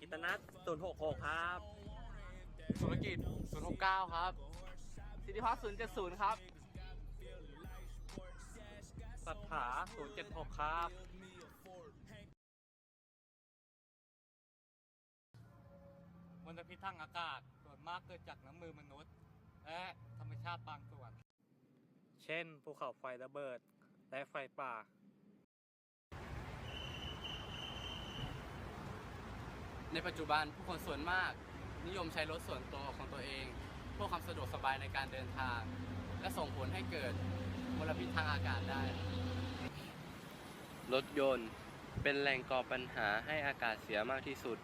กิตนัทศูนย์หกหกครับสุรกิจ069ครับ สิทธิพัฒน์070ครับสัทธาศูนย์เจ็ดหกครับมลพิษทางอากาศ ส่วนมากเกิดจากน้ำมือมนุษย์ และธรรมชาติบางส่วน เช่นภูเขาไฟระเบิด และไฟป่า ในปัจจุบันผู้คนส่วนมากนิยมใช้รถส่วนตัวของตัวเองเพื่อความสะดวกสบายในการเดินทาง และส่งผลให้เกิดมลพิษทางอากาศได้ รถยนต์เป็นแหล่งก่อปัญหาให้อากาศเสียมากที่สุด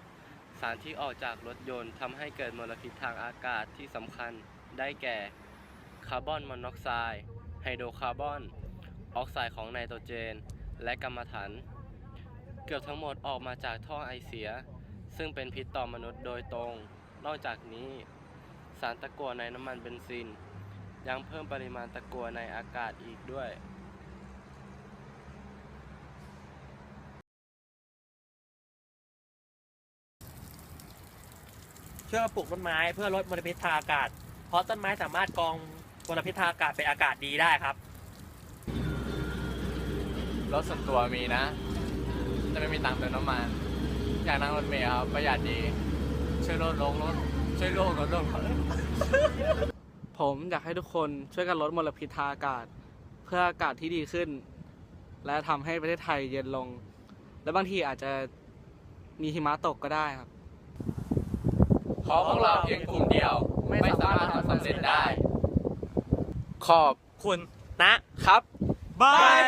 สารที่ออกจากรถยนต์ทำให้เกิดมลพิษทางอากาศที่สำคัญได้แก่คาร์บอนมอนอกไซด์ไฮโดรคาร์บอน ออกไซด์ของไนโตรเจน และกัมมันถัน เกือบทั้งหมดออกมาจากท่อไอเสีย ซึ่งเป็นพิษต่อมนุษย์โดยตรง นอกจากนี้ สารตะกั่วในน้ำมันเบนซิน ยังเพิ่มปริมาณตะกั่วในอากาศอีกด้วยช่วยปลูกต้นไม้เพื่อลดมลพิษทางอากาศ เพราะต้นไม้สามารถกรองมลพิษทางอากาศเป็นอากาศดีได้ครับ รถส่วนตัวมีนะแต่ไม่มีตังค์เติมน้ำมัน อยากนั่งรถเมล์ครับ ประหยัดดี ช่วยลดลงรถช่วยโลกลดลงผมอยากให้ทุกคนช่วยกันลดมลพิษทางอากาศ เพื่ออากาศที่ดีขึ้น และทำให้ประเทศไทยเย็นลง และบางทีอาจจะมีหิมะตกก็ได้ครับ ขอพวกเราเพียงกลุ่มเดียว ไม่สามารถทำสำเร็จได้ ขอบคุณนะครับบาย